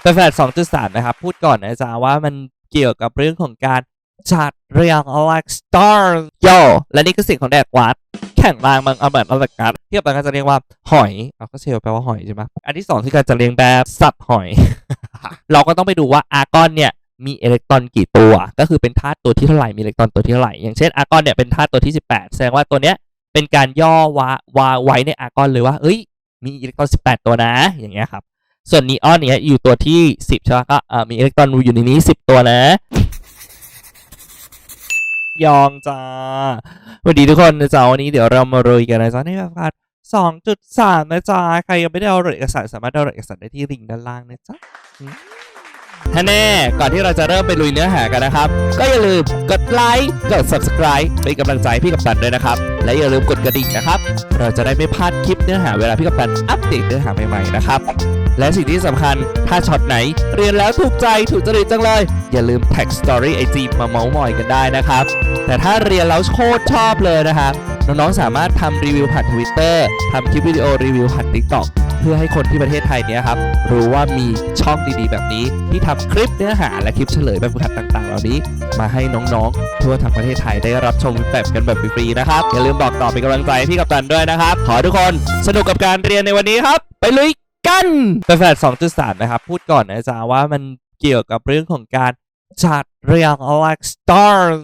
แฟดสองจุดสามนะครับ พูดก่อนนะจ๊ะว่ามันเกี่ยวกับเรื่องของการจัดเรียง like star โยและนี่คือสิ่งของแดกวัด แข่งรางบางเอาแบบเอาแบบการเทียบกันก็จะเรียกว่าหอยเอาก็เชลแปลว่าหอยใช่ไหมอันที่สองที่การจะเรียงแบบสัตว์หอย เราก็ต้องไปดูว่าอาร์กอนเนี่ยมีอิเล็กตรอนกี่ตัว ก็คือเป็นธาตุตัวที่เท่าไหร่มีอิเล็กตรอนตัวที่เท่าไหร่ อย่างเช่นอาร์กอนเนี่ยเป็นธาตุตัวที่ 18 แสดงว่าตัวเนี้ยเป็นการย่อวาวาไว้ในอาร์กอนเลยว่าเอ้ยมีอิเล็กตรอน 18 ตัวนะ อย่างเงี้ยครับ ส่วนนีออนเนี่ยอยู่ตัวที่ 10ใช่ไหมก็มีอิเล็กตรอนอยู่ในนี้ 10 ตัวนะ ยองจ้าสวัสดีทุกคนนะจ๊ะวันนี้เดี๋ยวเรามารุยกันนะจ๊ะในแบบการ2.3 นะจ๊ะ ใครยังไม่ได้เอาโหลดเอกสารสามารถเอาโหลดเอกสารได้ที่ลิงก์ด้านล่างนะจ๊ะ อืมท่าแน่ก่อนที่เราจะเริ่มไปลุยเนื้อหากันนะครับ ก็อย่าลืมกดไลค์กด subscribe เป็นกำลังใจให้พี่กับตันด้วยนะครับ และอย่าลืมกดกระดิ่งนะครับ เราจะได้ไม่พลาดคลิปเนื้อหาเวลาพี่กับตันอัปเดตเนื้อหาใหม่ๆนะครับและสิ่งที่สำคัญถ้าช็อตไหน เรียนแล้วถูกใจถูกจริตจังเลย อย่าลืม tag story IG มาเมาส์มอยกันได้นะครับ แต่ถ้าเรียนแล้วโคตรชอบเลยนะครับ น้องๆ สามารถทำรีวิวผ่าน Twitter ทำคลิปวิดีโอรีวิวผ่าน TikTok เพื่อให้คนที่ประเทศไทยเนี้ยครับ รู้ว่ามีช่องดีๆ แบบนี้ ที่ทำคลิปเนื้อหาและคลิปเฉลยแบบฝึกหัดต่างๆ เหล่านี้ มาให้น้องๆ ทั่วทั้งประเทศไทยได้รับชมแบบกันแบบฟรีๆ นะครับ อย่าลืมบอกต่อเป็นกำลังใจพี่กับตันด้วยนะครับ ขอทุกคนสนุกกับการเรียนในวันนี้ครับ ไปลุยกันแฟดสองจุดสามนะครับ พูดก่อนนะจ๊ะว่ามันเกี่ยวกับเรื่องของการจัดเรียง like stars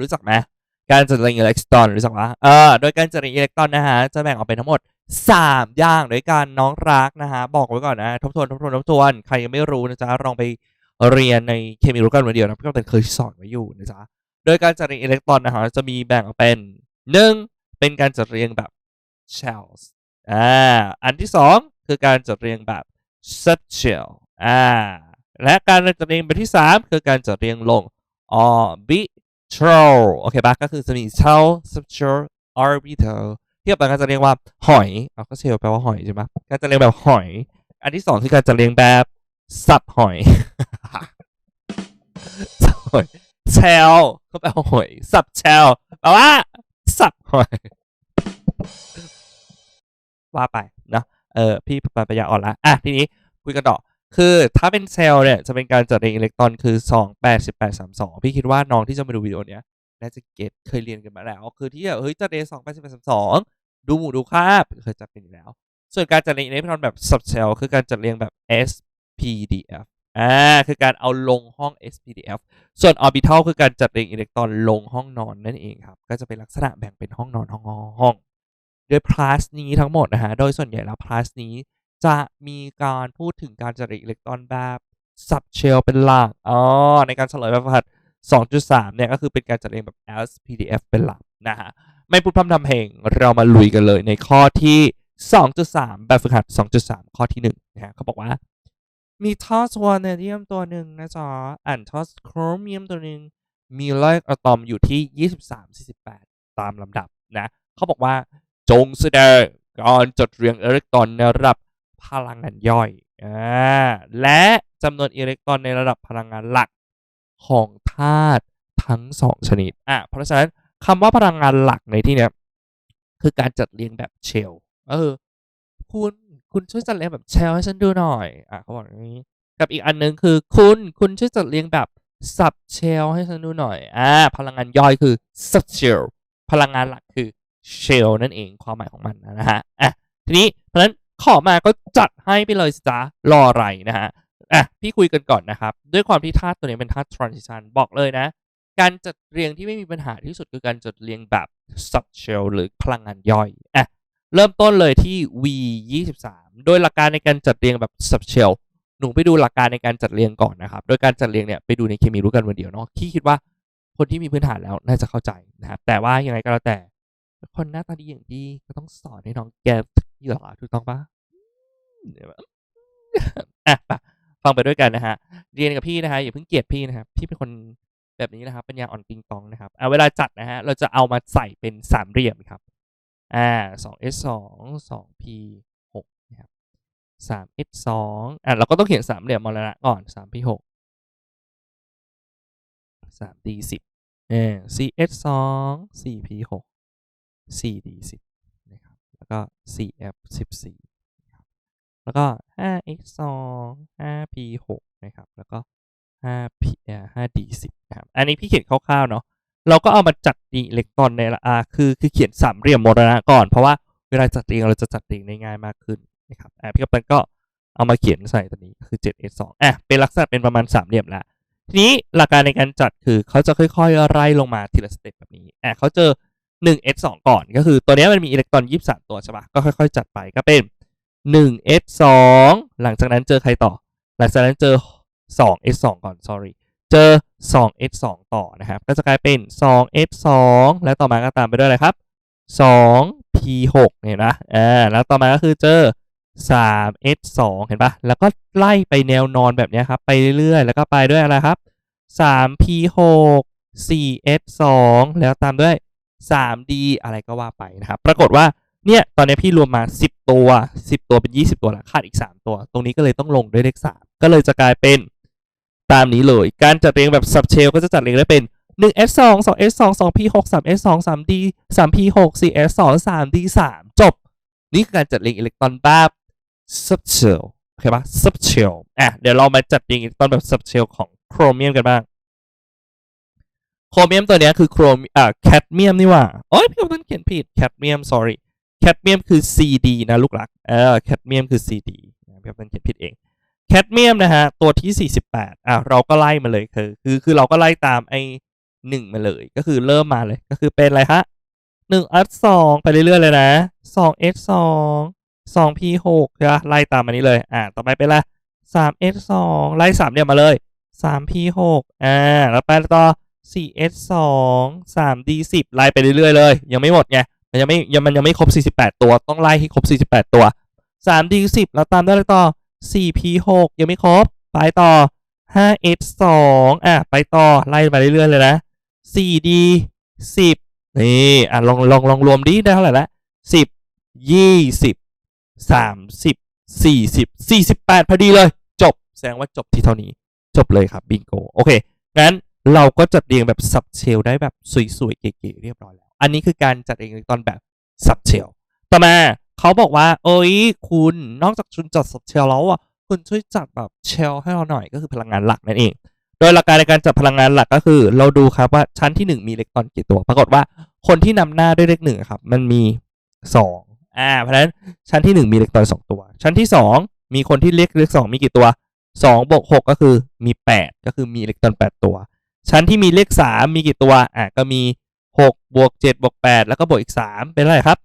รู้จักไหม การจัดเรียงอิเล็กตรอนรู้จักปะเออโดยการจัดเรียงอิเล็กตรอนนะฮะจะแบ่งออกเป็นทั้งหมด 3 อย่างด้วยกันน้องรักนะฮะบอกไว้ก่อนนะทบทวนทบทวนทบทวนใครยังไม่รู้นะจ๊ะลองไปเรียนในเคมีรู้กันวันเดียวนะพี่ก็เป็นเคยสอนไว้อยู่นะจ๊ะโดยการจัดเรียงอิเล็กตรอนนะฮะจะมีแบ่งออกเป็น 1. เป็นการจัดเรียงแบบ shells อ่าอันที่2คือการจัดเรียงแบบ subshell อ่าและการจัดเรียงแบบที่3คือการจัดเรียงลง orbital โอเคปะก็คือจะมี shell subshell orbital ทียบกันก็จะเรียกว่าหอยเอาก็เชลแปลว่าหอยใช่ไหมการจะเรียงแบบหอย อันที่สองคือการจะเรียงแบบสับหอยสับหอยเชลก็แปลว่าหอย สับเชลแปลว่าสับหอย ว่าไปนะเออพี่ปัญญาอ่อนละอะทีนี้คุยกันต่อ คือถ้าเป็นเซลล์เนี่ยจะเป็นการจัดเรียงอิเล็กตรอนคือ2 8 18 3 2พี่คิดว่าน้องที่จะมาดูวิดีโอเนี้ยน่าจะเก็ตเคยเรียนกันมาแล้ว คือที่แบบเฮ้ยจัดเรียง2 8 18 3 2ดูหมู่ดูคาบเคยจัดเป็นอยู่แล้ว ส่วนการจัดเรียงอิเล็กตรอนแบบ subcell คือการจัดเรียงแบบ SPDF อ่าคือการเอาลงห้อง SPDF ส่วน orbital คือการจัดเรียงอิเล็กตรอนลงห้องนอนนั่นเองครับ ก็จะเป็นลักษณะแบ่งเป็นห้องนอนห้องห้องโดย plus นี้ทั้งหมดนะฮะ โดยส่วนใหญ่แล้ว plus นี้ จะมีการพูดถึงการจัดเรียงอิเล็กตรอนแบบ subshell เป็นหลักอ๋อในการเฉลยแบบฝึกหัด2.3 เนี่ย ก็คือเป็นการจัดเรียงแบบ SPDF เป็นหลักนะฮะ ไม่พูดพร่ำทำเพลงเรามาลุยกันเลยในข้อที่ 2.3 แบบฝึกหัด 2.3 ข้อที่ 1 นะฮะเขาบอกว่า มีทอสวาเนเดียมตัวหนึ่งนะจ๊ะอ่านทอสโครเมียมตัวหนึ่งมีเลขอะตอมอยู่ที่ 23-48 ตามลำดับนะเขาบอกว่าจงแสดงการจัดเรียงอิเล็กตรอนในระดับ พลังงานย่อยอและจำนวนอิเล็กตรอนในระดับพลังงานหลักของธาตุทั้งสองชนิดอะเพราะฉะนั้นคำว่าพลังงานหลักในที่เนี้ยคือการจัดเรียงแบบเชลเออคุณคุณช่วยจัดเรียงแบบเชลให้ฉันดูหน่อยอะเขาบอกอย่างนี้ กับอีกอันหนึงคือคุณคุณช่วยจัดเรียงแบบสับเชลให้ฉันดูหน่อยอ่าพลังงานย่อยคือ sub shell พลังงานหลักคือเชลนั่นเองความหมายของมันนะฮะอะทีนี้เพราะฉะนั้น ขอมาก็จัดให้ไปเลยสิจ้ารออะไรนะฮะอะพี่คุยกันก่อนนะครับ ด้วยความที่ธาตุตัวนี้เป็นธาตุ transition บอกเลยนะ การจัดเรียงที่ไม่มีปัญหาที่สุดคือการจัดเรียงแบบ sub shell หรือพลังงานย่อยอะเริ่มต้นเลยที่ V 23โดยหลักการในการจัดเรียงแบบ sub shell หนูไปดูหลักการในการจัดเรียงก่อนนะครับ โดยการจัดเรียงเนี่ยไปดูในเคมีรู้กันวันเดียวเนาะที่คิดว่าคนที่มีพื้นฐานแล้วน่าจะเข้าใจนะครับแต่ว่ายังไงก็แล้วแต่ คนหน้าตาดีอย่างพี่ก็ต้องสอนให้น้องแก อยู่หรอถูกต้องปะเดี๋ยวแบบอะฟังไปด้วยกันนะฮะเรียนกับพี่นะฮะอย่าเพิ่งเกลียดพี่นะครับพี่เป็นคนแบบนี้นะครับปัญญาอ่อนปิงปองนะครับอะเวลาจัดนะฮะเราจะเอามาใส่เป็นสามเหลี่ยมครับอ่าสอง s สองสอง p หกนะครับสาม s สองอะเราก็ต้องเขียนสามเหลี่ยมมรณะก่อนสาม p หกสาม d สิบเออ c s สองสี่ p หก 4D 10นะครับ แล้วก็ 4F 14แล้วก็ 5x 2 5p 6นะครับ แล้วก็ 5p 5d 10นะครับ อันนี้พี่เขียนคร่าวๆเนาะ เราก็เอามาจัดอิเล็กตรอนในละอาคือ คือเขียนสามเหลี่ยมมรณะก่อน เพราะว่าเวลาจัดเรียงเราจะจัดเรียงได้ง่ายมากขึ้นนะครับ อ่าพี่กัปตันก็เอามาเขียนใส่ตัวนี้คือ 7s 2อะ เป็นลักษณะเป็นประมาณสามเหลี่ยมละทีนี้หลักการในการจัดคือเขาจะค่อยๆไล่ลงมาทีละสเต็ปแบบนี้อะเขาเจอ 1s 2ก่อนก็คือตัวนี้มันมีอิเล็กตรอน23 ตัวใช่ปะก็ค่อยๆ จัดไปก็เป็น 1s 2หลังจากนั้นเจอใครต่อ หลังจากนั้นเจอ 2s 2ก่อน sorry เจอ 2s 2ต่อนะครับ ก็จะกลายเป็น 2s 2แล้วต่อมาก็ตามไปด้วยอะไรครับ 2p 6เห็นปะอ่าแล้วต่อมาก็คือเจอ 3s 2เห็นปะแล้วก็ไล่ไปแนวนอนแบบนี้ครับ ไปเรื่อยๆ แล้วก็ไปด้วยอะไรครับ 3p 6 4s 2แล้วตามด้วย 3d อะไรก็ว่าไปนะครับ ปรากฏว่าเนี่ยตอนนี้พี่รวมมา 10 ตัว 10 ตัวเป็น 20 ตัวแล้วขาดอีก 3 ตัว ตรงนี้ก็เลยต้องลงด้วยเลข 3 ก็เลยจะกลายเป็นตามนี้เลย การจัดเรียงแบบสับเชลก็จะจัดเรียงได้เป็น 1s 2 2s 2 2p 6 3s 2 3d 3p 6 4s 2 3d 3จบ นี่คือการจัดเรียงอิเล็กตรอนแบบซับเชลโอเคปะซับเชลอะเดี๋ยวเรามาจัดเรียงอิเล็กตรอนแบบซับเชลของโครเมียมกันบ้าง โครเมียมตัวนี้คือโครมอ่าแคดเมียมนี่ว่าโอ้ยพี่กัปตันเขียนผิดแคดเมียม sorry แคดเมียมคือ CD นะลูกหลักเออแคดเมียมคือ CD นะพี่กัปตันเขียนผิดเองแคดเมียมนะฮะตัวที่ 48อะเราก็ไล่มาเลยคือคือคือเราก็ไล่ตามไอ้หนึ่งมาเลยก็คือเริ่มมาเลยก็คือเป็นอะไรฮะหนึ่ง s สองไปเรื่อยๆเลยนะสอง s สองสอง p หกใช่ปะไล่ตามมานี้เลยอะต่อไปเป็นอะสาม s สองไล่สามเนี่ยมาเลยสาม p หกอ่าแล้วไปต่อ สี่ s สองสาม d สิบไล่ไปเรื่อยๆเลย ยังไม่หมดไงมันยังไม่ยังมันยังไม่ครบ 48 ตัว ต้องไล่ให้ครบ 48 ตัว 3d 10แล้วตามด้วยอะไรต่อ 4p 6ยังไม่ครบ ไปต่อ 5s 2อะไปต่อไล่ไปเรื่อยๆเลยนะ 4d 10นี่อะลองลองลองรวมดิได้เท่าไหร่ละ10 20 30 40 48 พอดีเลย จบแสดงว่าจบที่เท่านี้จบเลยครับบิงโกโอเคงั้น เราก็จัดเรียงแบบซับเชลได้แบบสวยๆเก๋ๆเรียบร้อยแล้ว อันนี้คือการจัดเรียงตอนแบบซับเชลต่อมาเขาบอกว่า เอ้ยคุณนอกจากคุณจัดซับเชลแล้วอะคุณช่วยจัดแบบเชลให้เราหน่อยก็คือพลังงานหลักนั่นเอง โดยหลักการในการจัดพลังงานหลักก็คือ เราดูครับว่าชั้นที่ 1 มีอิเล็กตรอนกี่ตัว ปรากฏว่าคนที่นำหน้าด้วยเลขหนึ่งครับ มันมี2อ่าเพราะฉะนั้นชั้นที่ 1 มีอิเล็กตรอน2ตัว ชั้นที่ 2 มีคนที่เลขเลข2มีกี่ตัว2บวก6ก็คือมี 8 ก็คือมีอิเล็กตรอน 8 ตัว ชั้นที่มีเลข 3 มีกี่ตัว อะ ก็มี 6 บวก 7 บวก 8 แล้วก็บวกอีก 3 เป็นไรครับ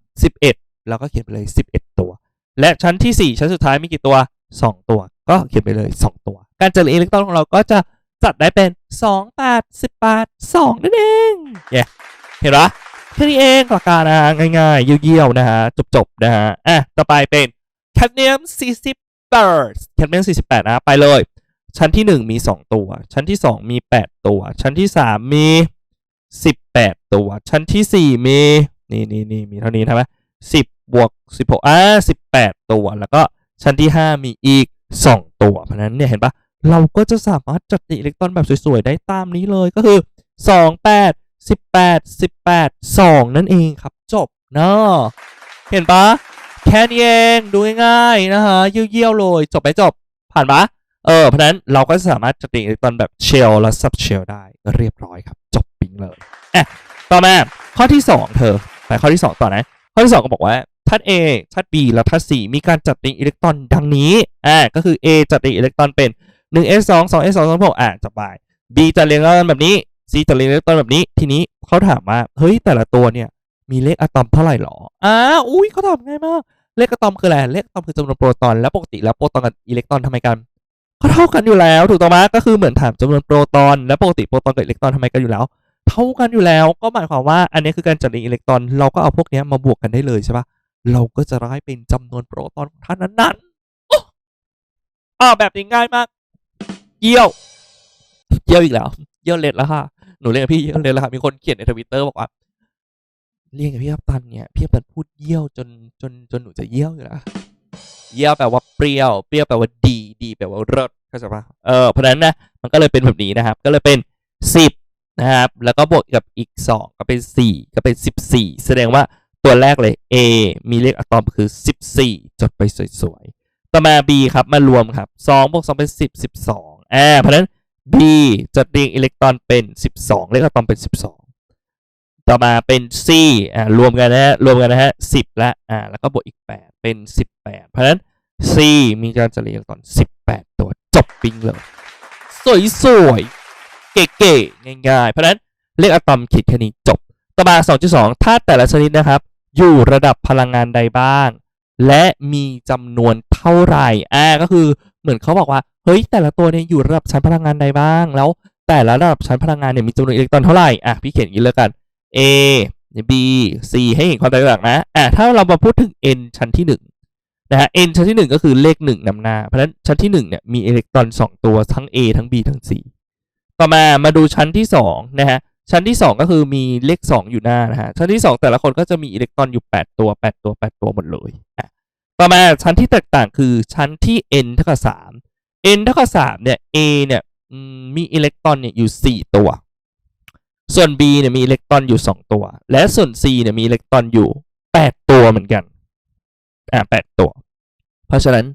11แล้วก็เขียนไปเลย 11 ตัว และชั้นที่ 4 ชั้นสุดท้ายมีกี่ตัว 2 ตัว ก็เขียนไปเลย 2 ตัว การจัดเรียงอิเล็กตรอนของเราก็จะจัดได้เป็น2 8 18 2นั่นเองเย้เห็นปะแค่นี้เองหลักการนะฮะง่ายๆ เยี่ยวๆ นะฮะ จบๆ นะฮะ อะ ต่อไปเป็นแคดเนียม48แคดเนียม48 นะ ไปเลย ชั้นที่ 1 มี 2 ตัว ชั้นที่ 2 มี 8 ตัว ชั้นที่ 3 มี 18 ตัว ชั้นที่ 4 มี นี่นี่นี่มีเท่านี้ใช่ไหม10บบวก16อ่า18ตัว แล้วก็ชั้นที่ 5 มีอีก 2 ตัว เพราะฉะนั้นเนี่ยเห็นปะเราก็จะสามารถจัดอิเล็กตรอนแบบสวยๆ ได้ตามนี้เลยก็คือ 2 8 18 18 2 นั่นเองครับจบเนาะเห็นปะแค่นี้เอง ดูง่ายๆนะฮะเยี่ยวๆเลย จบไปจบ ผ่านปะ เออเพราะนั้นเราก็สามารถจัดอิเล็กตรอนแบบเชลและซับเชลได้เรียบร้อยครับ จบปิงเลยอะต่อมาข้อที่ 2 เธอไปข้อที่ 2 ต่อนะ ข้อที่ 2 ก็บอกว่าธาตุ A ธาตุ B และธาตุ C มีการจัดเรียงอิเล็กตรอนดังนี้อ่าก็คือ A จัดเรียงอิเล็กตรอนเป็น 1s 2 2s 2 2 6อ่าจบไป B จัดเรียงอิเล็กตรอนแบบนี้ C จัดเรียงอิเล็กตรอนแบบนี้ ทีนี้เขาถามว่าเฮ้ยแต่ละตัวเนี่ยมีเลขอะตอมเท่าไหร่หรออ่าอุ้ยเขาตอบง่ายมากเลขอะตอมคืออะไรเลขอะตอมคือจำนวนโปรตอนแล้วปกติแล้วโปรตอนกับอิเล็กตรอนทำไมกัน ก็เท่ากันอยู่แล้วถูกต้องไหมก็คือเหมือนถามจำนวนโปรตอนและปกติโปรตอนกับอิเล็กตรอนทำไมกันอยู่แล้ว เท่ากันอยู่แล้วก็หมายความว่าอันนี้คือการจัดเรียงอิเล็กตรอนเราก็เอาพวกนี้มาบวกกันได้เลยใช่ปะเราก็จะได้เป็นจำนวนโปรตอนของท่านนั้นๆอ้อ่าแบบนี้ง่ายมาก เยี่ยวเยี่ยวอีกแล้ว เยี่ยวเล็ดแล้วค่ะหนูเรียกพี่เยี่ยวเล็ดแล้วค่ะมีคนเขียนในทวิตเตอร์บอกว่าเรียกกับพี่กัปตันเนี่ยพี่กัปตันพูดเยี่ยวจนจนจนหนูจะเยี่ยวอยู่แล้ว เยี่ยวแปลว่าเปรี้ยว เปรี้ยวแปลว่าดี ดีแปลว่าเลิศเข้าใจปะเออ เพราะนั้นนะ มันก็เลยเป็นแบบนี้นะครับ ก็เลยเป็นสิบนะครับ แล้วก็บวกกับอีกสองก็เป็นสี่ก็เป็นสิบสี่แสดงว่าตัวแรกเลย A มีเลขอะตอมคือสิบสี่จดไปสวยๆ ต่อมา B ครับ มารวมครับ2บวก2เป็น 10 12อ่าเพราะนั้น B จะเรียงอิเล็กตรอนเป็น 12 เลขอะตอมเป็น 12 ต่อมาเป็น C อ่ารวมกันนะฮะรวมกันนะฮะ10ละอ่าแล้วก็บวกอีก 8 เป็น 18 เพราะฉะนั้น C มีการจะเรียงอิเล็กตรอน 18 ตัวจบปิ้งเลย สวยๆ เก๋ๆง่ายๆ เพราะฉะนั้นเลขอะตอมขีดแค่นี้จบ ต่อมา 2.2 ถ้าแต่ละชนิดนะครับ อยู่ระดับพลังงานใดบ้าง และมีจำนวนเท่าไหร่อ่าก็คือเหมือนเขาบอกว่าเฮ้ยแต่ละตัวเนี่ยอยู่ระดับชั้นพลังงานใดบ้างแล้ว แต่ละระดับชั้นพลังงานเนี่ยมีจำนวนอิเล็กตรอนเท่าไหร่อะพี่เขียนอย่างนี้เลยกัน A B C ให้เห็นความแตกต่างนะอะถ้าเรามาพูดถึง N ชั้นที่1นะฮะ N ชั้นที่ 1 ก็คือเลข 1นำหน้า เพราะฉะนั้นชั้นที่ 1 เนี่ยมีอิเล็กตรอน 2 ตัวทั้ง A ทั้ง B ทั้ง C ต่อมามาดูชั้นที่2นะฮะชั้นที่ 2 ก็คือมีเลข 2 อยู่หน้านะฮะชั้นที่ 2 แต่ละคนก็จะมีอิเล็กตรอนอยู่ 8 ตัว 8 ตัว 8 ตัวหมดเลยอะต่อมาชั้นที่แตกต่างคือชั้นที่ n เท่ากับ3 n เท่ากับ3เนี่ย a เนี่ยมมีอิเล็กตรอนเนี่ยอยู่ 4 ตัว ส่วน b เนี่ยมีอิเล็กตรอนอยู่ 2 ตัว และส่วน c เนี่ยมีอิเล็กตรอนอยู่ 8 ตัวเหมือนกัน อ่า8ตัว เพราะฉะนั้น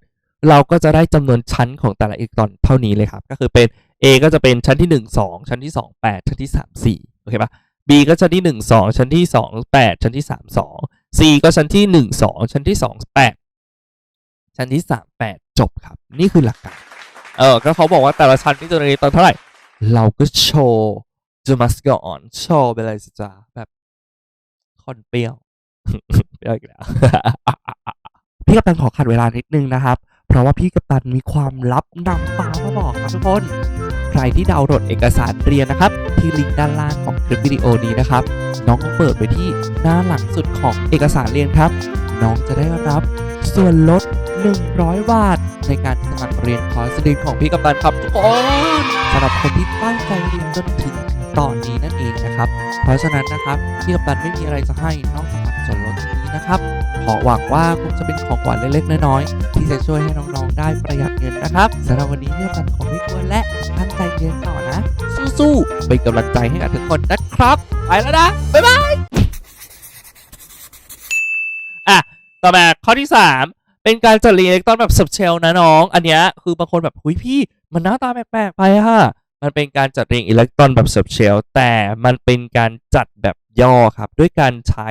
เราก็จะได้จำนวนชั้นของแต่ละอิเล็กตรอนเท่านี้เลยครับ ก็คือเป็น A ก็จะเป็นชั้นที่ 1 2 ชั้นที่ 2 8 ชั้นที่ 3 4 โอเคปะ B ก็ชั้นที่ 1 2 ชั้นที่ 2 8 ชั้นที่ 3 2 C ก็ชั้นที่ 1 2 ชั้นที่ 2 8 ชั้นที่ 3 8 จบครับ นี่คือหลักการ เออก็เขาบอกว่าแต่ละชั้นมีจำนวนอิเล็กตรอนเท่าไหร่ เราก็โชว์ จูมัสกอนโชว์ไปเลยสิจ้าแบบคอนเปรี้ยวเปรี้ยวอีกแล้วพี่กัปตันขอขัดเวลานิดนึงนะครับ เพราะว่าพี่กัปตันมีความลับนำฟ้ามาบอกครับทุกคน ใครที่ดาวน์โหลดเอกสารเรียนนะครับ ที่ลิงก์ด้านล่างของคลิปวิดีโอนี้นะครับ น้องก็เปิดไปที่หน้าหลังสุดของเอกสารเรียนครับ น้องจะได้รับส่วนลด 100 บาท ในการสมัครเรียนคอร์สเรียนของพี่กัปตันครับทุกคนสำหรับคนที่ตั้งใจเรียนจนถึง ตอนนี้นั่นเองนะครับ เพราะฉะนั้นนะครับพี่กัปตันไม่มีอะไรจะให้นอกจากส่วนลดนี้นะครับขอหวังว่าคงจะเป็นของขวัญเล็กๆน้อยๆที่จะช่วยให้น้องๆได้ประหยัดเงินนะครับสำหรับวันนี้พี่กัปตันขอไม่ควรและตั้งใจเรียนต่อนะ สู้ๆเป็นกำลังใจให้กับทุกคนนะครับ ไปแล้วนะบ๊ายบายอะต่อมาข้อที่ 3 เป็นการจัดเรียงอิเล็กตรอนแบบสับเชลนะน้อง อันเนี้ยคือบางคนแบบหุยพี่ มันหน้าตาแปลกๆไปค่ะ มันเป็นการจัดเรียงอิเล็กตรอนแบบสับเชลแต่มันเป็นการจัดแบบย่อครับ ด้วยการใช้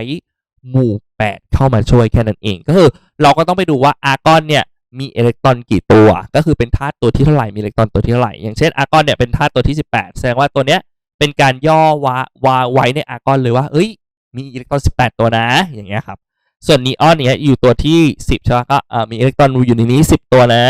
หมู่ 8 เข้ามาช่วยแค่นั้นเอง ก็คือเราก็ต้องไปดูว่าอาร์กอนเนี่ยมีอิเล็กตรอนกี่ตัว ก็คือเป็นธาตุตัวที่เท่าไหร่มีอิเล็กตรอนตัวที่เท่าไหร่ อย่างเช่นอาร์กอนเนี่ยเป็นธาตุตัวที่ 18 แสดงว่าตัวเนี้ยเป็นการย่อวาวาไว้ในอาร์กอนเลยว่าเอ้ย มีอิเล็กตรอน 18 ตัวนะ อย่างเงี้ยครับ ส่วนนีออนเนี่ยอยู่ตัวที่ 10ใช่ไหมก็มีอิเล็กตรอนอยู่ในนี้ 10 ตัวนะ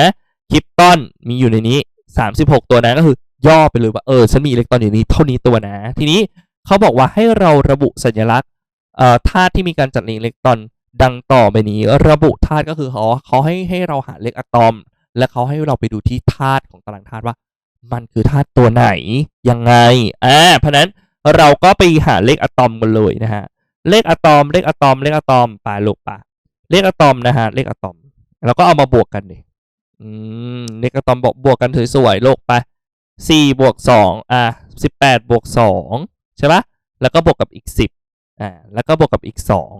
คริปตันมีอยู่ในนี้ 36 ตัวนะก็คือ ย่อไปเลยว่าเออฉันมีอิเล็กตรอนอยู่นี้เท่านี้ตัวนะ ทีนี้เขาบอกว่าให้เราระบุสัญลักษณ์เอ่อธาตุที่มีการจัดเรียงอิเล็กตรอนดังต่อไปนี้ ระบุธาตุก็คือเขาเขาให้ให้เราหาเลขอะตอม และเขาให้เราไปดูที่ธาตุของตารางธาตุว่า มันคือธาตุตัวไหนยังไงอ่าเพราะนั้นเราก็ไปหาเลขอะตอมกันเลยนะฮะเลขอะตอมเลขอะตอมเลขอะตอมป่าลูกป่าเลขอะตอมนะฮะเลขอะตอมแล้วก็เอามาบวกกันดิอืมเลขอะตอมบวกบวกกันสวยๆโลกไป สี่บวกสองอะสิบแปดบวกสองใช่ปะแล้วก็บวกกับอีกสิบอ่าแล้วก็บวกกับอีกสอง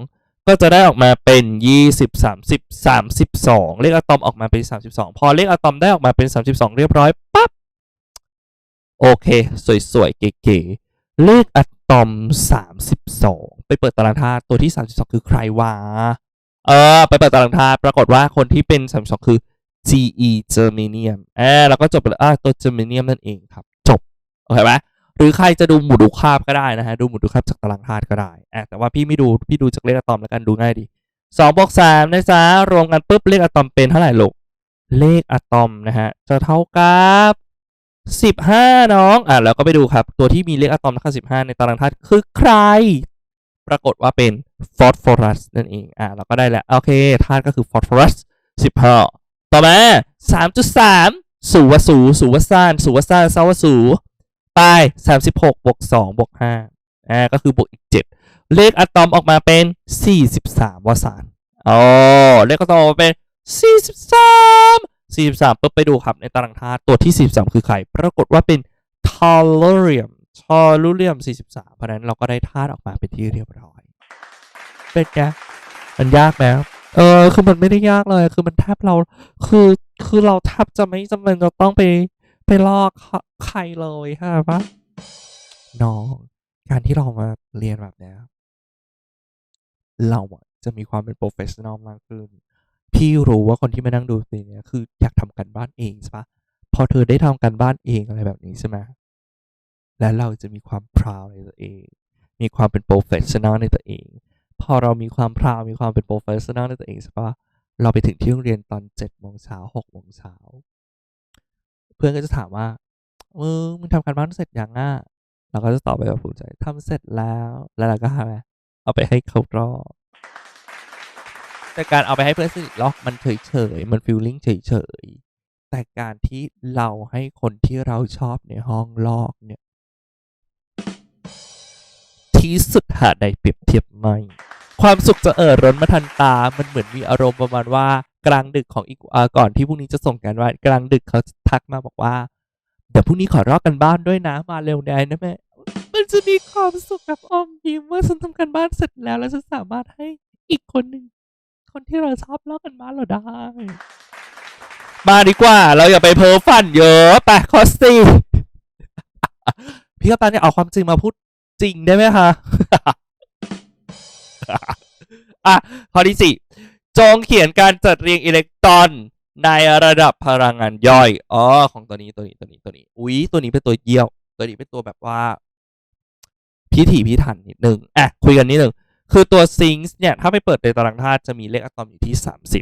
ก็จะได้ออกมาเป็นยี่สิบสามสิบสามสิบสองเลขอะตอมออกมาเป็นสามสิบสองพอเลขอะตอมได้ออกมาเป็นสามสิบสองเรียบร้อยปั๊บโอเค สวยๆ เก๋ๆเลขอะตอม 32 ไปเปิดตารางธาตุตัวที่ 32 คือใครวะเออไปเปิดตารางธาตุปรากฏว่าคนที่เป็น 32 คือ Ge germanium อ่าแล้วก็จบไปเลยอ่าตัว germanium นั่นเองครับ จบ โอเคไหมหรือใครจะดูหมู่ดูคาบก็ได้นะฮะ ดูหมู่ดูคาบจากตารางธาตุก็ได้อ่าแต่ว่าพี่ไม่ดู พี่ดูจากเลขอะตอมแล้วกันดูง่ายดี2บวก3นะจ๊ะรวมกันปุ๊บเลขอะตอมเป็นเท่าไหร่ลูกเลขอะตอมนะฮะ จะเท่ากับสิบห้าน้อง อะแล้วก็ไปดูครับ ตัวที่มีเลขอะตอมราคาสิบห้าในตารางธาตุคือใคร ปรากฏว่าเป็นฟอสฟอรัสนั่นเอง อะเราก็ได้แล้ว โอเค ธาตุก็คือฟอสฟอรัสสิบห้า ต่อมาสามจุดสามสูวสู สูวซาน สูวซานซาวสูไปสามสิบหกบวกสองบวกห้าอ่าก็คือบวกอีกเจ็ดเลขอะตอมออกมาเป็นสี่สิบสามวสานอ๋อเลขอะตอมออกมาเป็นสี่สิบสาม43ปุ๊บไปดูครับในตารางธาตุตัวที่ 43 คือใคร ปรากฏว่าเป็นทอลลูเรียมทอลลูเรียม 43 เพราะฉะนั้นเราก็ได้ธาตุออกมาเป็นที่เรียบร้อย เป็นไงมันยากไหม เออ คือมันไม่ได้ยากเลย คือมันแทบเรา คือ คือเราแทบจะไม่จำเป็นจะต้องไป ไปลอกใครเลยค่ะปะน้อง การที่เรามาเรียนแบบเนี้ย เราอะจะมีความเป็นโปรเฟชชั่นอลมากขึ้น พี่รู้ว่าคนที่มานั่งดูสิ่งนี้คืออยากทำกันบ้านเองใช่ปะพอเธอได้ทำกันบ้านเองอะไรแบบนี้ใช่ไหมแล้วเราจะมีความพราวในตัวเอง มีความเป็นโปรเฟชชั่นอลในตัวเอง พอเรามีความพราวมีความเป็นโปรเฟชชั่นอลในตัวเองใช่ปะเราไปถึงที่โรงเรียนตอนเจ็ดโมงเช้าหกโมงเช้าเพื่อนก็จะถามว่าเออมึงทำการบ้านเสร็จยังอะเราก็จะตอบไปแบบภูมิใจทำเสร็จแล้ว แล้วเราก็ทำไงเอาไปให้เขารอแต่การเอาไปให้เพื่อนสนิทล็อกมันเฉยเฉยมันฟิลลิ่งเฉยเฉยแต่การที่เราให้คนที่เราชอบในห้องลอกเนี่ย ที่สุดหาใดเปรียบเทียบไม่ ความสุขจะเอ่อร้นมาทันตา มันเหมือนมีอารมณ์ประมาณว่า กลางดึกของอีกอก่อนที่พรุ่งนี้จะส่งกันว่ากลางดึกเขาทักมาบอกว่าเดี๋ยวพรุ่งนี้ขอรอกกันบ้านด้วยนะมาเร็วได้นะแม่มันจะมีความสุขแบบอมยิ้มว่าฉันทำกันบ้านเสร็จแล้ว แล้วฉันสามารถให้อีกคนหนึ่งคนที่เราชอบลอกกันบ้านเราได้ มาดีกว่า เราอย่าไปเพ้อฝันเยอะไปคอสตีพี่กัปตันเนี่ยเอาความจริงมาพูดจริงได้ไหมคะ อะข้อที่สี่จงเขียนการจัดเรียงอิเล็กตรอนในระดับพลังงานย่อย อ๋อ ของตัวนี้ตัวนี้ตัวนี้ตัวนี้ อุ๊ย ตัวนี้เป็นตัวเยี่ยว ตัวนี้เป็นตัวแบบว่า พิถีพิถันนิดนึง อะ คุยกันนิดนึง คือตัวซิงส์เนี่ย ถ้าไปเปิดในตารางธาตุจะมีเลขอะตอมอยู่ที่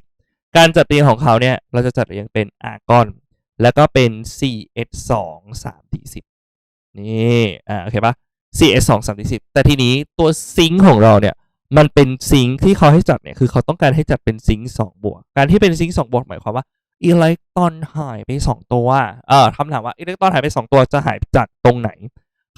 30 การจัดเรียงของเขาเนี่ย เราจะจัดเรียงเป็นอาร์กอน แล้วก็เป็น CS2 3 10 นี่ อ่า โอเคปะ CS2 3 10 แต่ทีนี้ตัวซิงค์ของเราเนี่ย มันเป็นซิงที่เขาให้จัดเนี่ยคือเขาต้องการให้จัดเป็นซิงสองบวก การที่เป็นซิงสองบวกหมายความว่าอิเล็กตรอนหายไปสองตัว เอ่อคำถามว่าอิเล็กตรอนหายไปสองตัวจะหายจากตรงไหน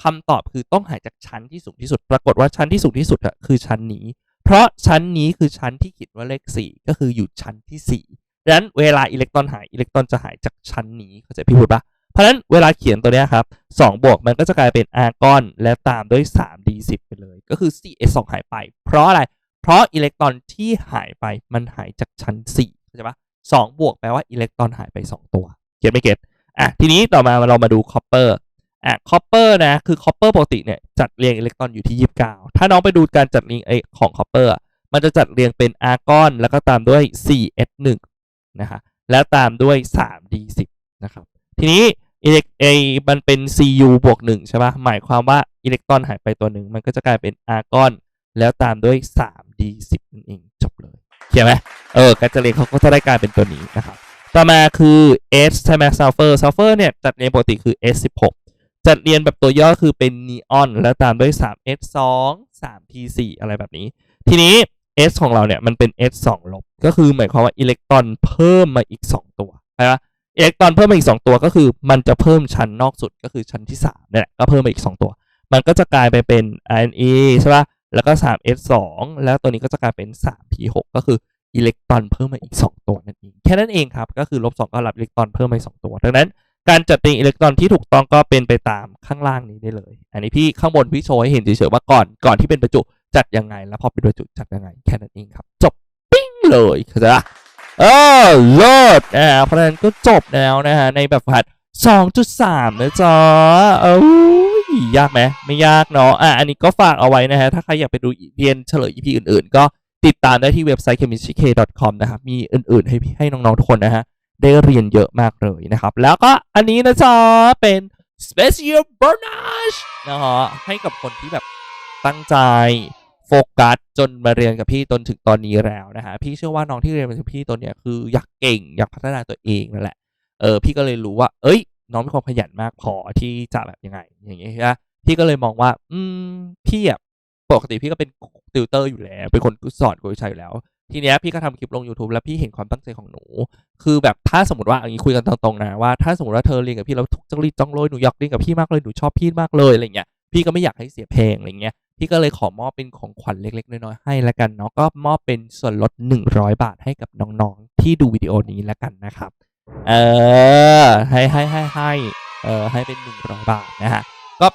คำตอบคือต้องหายจากชั้นที่สูงที่สุด ปรากฏว่าชั้นที่สูงที่สุดอะคือชั้นนี้ เพราะชั้นนี้คือชั้นที่ขีดว่าเลขสี่ก็คืออยู่ชั้นที่สี่ดังนั้นเวลาอิเล็กตรอนหายอิเล็กตรอนจะหายจากชั้นนี้ เข้าใจพี่พูดปะ เพราะฉะนั้นเวลาเขียนตัวนี้ครับ2บวกมันก็จะกลายเป็นอาร์กอน และตามด้วย 3d10 ไปเลย ก็คือ CS2 หายไป เพราะอะไร เพราะอิเล็กตรอนที่หายไปมันหายจากชั้น4เข้าใจปะ2บวกแปลว่าอิเล็กตรอนหายไป 2 ตัว เก็ตไม่เก็ตอะทีนี้ต่อมาเรามาดูคอปเปอร์อะคอปเปอร์นะคือคอปเปอร์ปกติเนี่ยจัดเรียงอิเล็กตรอนอยู่ที่ 29 ถ้าน้องไปดูการจัดเรียงไอของคอปเปอร์มันจะจัดเรียงเป็นอาร์กอน แล้วก็ตามด้วย CS1 นะฮะแล้วตามด้วย 3d10 นะครับทีนี้ อิเล็กเอมันเป็น Cu บวกหนึ่งใช่ปะหมายความว่าอิเล็กตรอนหายไปตัวหนึ่งมันก็จะกลายเป็นอาร์กอน แล้วตามด้วย 3d10 นั่นเองจบเลยเข้าไหมเออการจัดเรียงเขาก็จะได้กลายเป็นตัวนี้นะครับต่อมาคือ S ใช่ไหมซัลเฟอร์ซัลเฟอร์เนี่ยจัดเรียงปกติคือ S16 จัดเรียงแบบตัวย่อคือเป็นนีออนแล้วตามด้วย 3S2 3T4 อะไรแบบนี้ ทีนี้ S ของเราเนี่ยมันเป็น S2 ลบ ก็คือหมายความว่าอิเล็กตรอนเพิ่มมาอีก 2 ตัวใช่ปะ อิเล็กตรอนเพิ่มมาอีก 2 ตัวก็คือ มันจะเพิ่มชั้นนอกสุดก็คือชั้นที่3นี่แหละก็เพิ่มมาอีก 2 ตัว มันก็จะกลายไปเป็น RNA ใช่ปะแล้วก็ 3S2 แล้วตัวนี้ก็จะกลายเป็น 3P6 ก็คืออิเล็กตรอนเพิ่มมาอีก 2 ตัวนั่นเองแค่นั้นเองครับ ก็คือลบ2ก็รับอิเล็กตรอนเพิ่มมาอีก2ตัว ดังนั้นการจัดเรียงอิเล็กตรอนที่ถูกต้องก็เป็นไปตามข้างล่างนี้ได้เลย อันนี้พี่ข้างบนพี่โชว์ให้เห็นเฉยๆว่าก่อนก่อนที่เป็นบรรจุจัดยังไง แล้วพอเป็นบรรจุจัดยังไงแค่นั้นเองครับ จบปิ้งเลยเข้าใจปะ เออเลิศนะฮะเพราะฉะนั้นก็จบแล้วนะฮะในแบบผัด 2.3 นะจ๊ะเอ้ยยากไหมไม่ยากเนาะอะอันนี้ก็ฝากเอาไว้นะฮะ ถ้าใครอยากไปดูเรียนเฉลย EP อื่นๆ ก็ติดตามได้ที่เว็บไซต์ chemistryk.com นะครับ มีอื่นๆ ให้ให้น้องๆ ทุกคนนะฮะ ได้เรียนเยอะมากเลยนะครับ แล้วก็อันนี้นะจ๊ะเป็น special bonus นะฮะให้กับคนที่แบบตั้งใจ ฟกัสจนมาเรียนกับพี่จนถึงตอนนี้แล้วนะฮะพี่เชื่อว่าน้องที่เรียนกับพี่ตัวเนี้ยคืออยากเก่งอยากพัฒนาตัวเองนั่นแหละเออพี่ก็เลยรู้ว่า เอ้ย น้องมีความขยันมากพอที่จะแบบยังไง อย่างเงี้ยใช่พี่ก็เลยมองว่า อืมพี่อะปกติพี่ก็เป็นติวเตอร์อยู่แล้ว เป็นคนสอนกวยชัยอยู่แล้ว ทีเนี้ยพี่ก็ทำคลิปลง YouTube แล้วพี่เห็นความตั้งใจของหนู คือแบบถ้าสมมติว่าอย่างนี้คุยกันตรงๆนะว่าถ้าสมมติว่าเธอเรียนกับพี่แล้วทุกจังรีจ้องเลยหนูอยากเรียนกับพี่มากเลยหนูชอบพี่มากเลยอะไรเงี้ย พี่ก็ไม่อยากให้เสียเพลงอะไรเงี้ยพี่ก็เลยขอมอบเป็นของขวัญเล็ก ๆ น้อยๆให้แล้วกันเนาะก็มอบเป็นส่วนลด 100 บาทให้กับน้องๆ ที่ดูวิดีโอนี้แล้วกันนะครับ เออให้ให้ให้ให้เออให้เป็น 100 บาทนะฮะก็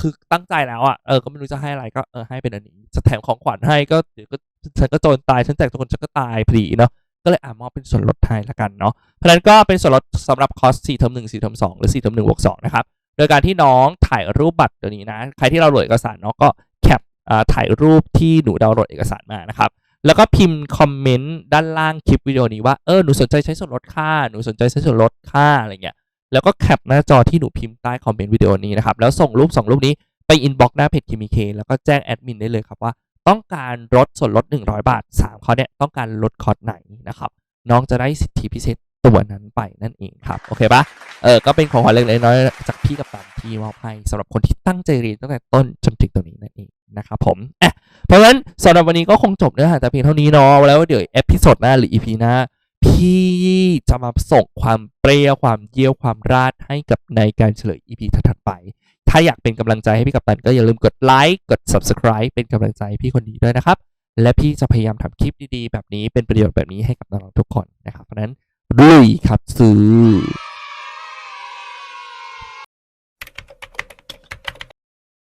คือตั้งใจแล้วอะเออก็ไม่รู้จะให้อะไรก็เออให้เป็นอันนี้จะแถมของขวัญให้ก็เดี๋ยวก็ฉันก็โจรตายฉันแจกทุกคนฉันก็ตายพอดีเนาะก็เลยอ่ามอบเป็นส่วนลดให้ละกันเนาะเพราะนั้นก็เป็นส่วนลดสำหรับคอร์ส4เทอม1 4เทอม2หรือ4เทอม1บวก2นะครับ ดยการที่น้องถ่ายรูปบัตรตัวนี้นะ ใครที่เราโหลดเอกสารเนาะก็แคปถ่ายรูปที่หนูดาวน์โหลดเอกสารมานะครับ แล้วก็พิมพ์คอมเมนต์ด้านล่างคลิปวิดีโอนี้ว่า เออ หนูสนใจใช้ส่วนลดค่า หนูสนใจใช้ส่วนลดค่าอะไรเงี้ย แล้วก็แคปหน้าจอที่หนูพิมพ์ใต้คอมเมนต์วิดีโอนี้นะครับ แล้วส่งรูป 2 รูปนี้ไปอินบ็อกซ์หน้าเพจคิมิเค แล้วก็แจ้งแอดมินได้เลยครับว่า ต้องการลดส่วนลด 100 บาท3เขาเนี่ยต้องการลดคอร์สไหนนะครับ น้องจะได้สิทธิพิเศษ ตัวนั้นไปนั่นเองครับโอเคปะเออก็เป็นของขวัญเล็กๆน้อยๆจากพี่กับตันที่มอบให้สำหรับคนที่ตั้งใจเรียนตั้งแต่ต้นจนถึงตรงนี้นั่นเองนะครับผมอะเพราะฉะนั้นสำหรับวันนี้ก็คงจบเนื้อหาแต่เพียงเท่านี้เนาะแล้วเดี๋ยวเอพิโซดหน้าหรือ EP หน้าพี่จะมาส่งความเปรี้ยวความเยี่ยวความราดให้กับในการเฉลย EP ถัดไป ถ้าอยากเป็นกำลังใจให้พี่กับตันก็อย่าลืมกดไลค์กด subscribe เป็นกำลังใจพี่คนนี้ด้วยนะครับและพี่จะพยายามทำคลิปดีๆ แบบนี้เป็นประโยชน์แบบนี้ให้กับน้องๆทุกคนนะครับเพราะฉะนั้น ลุยครับซื้อ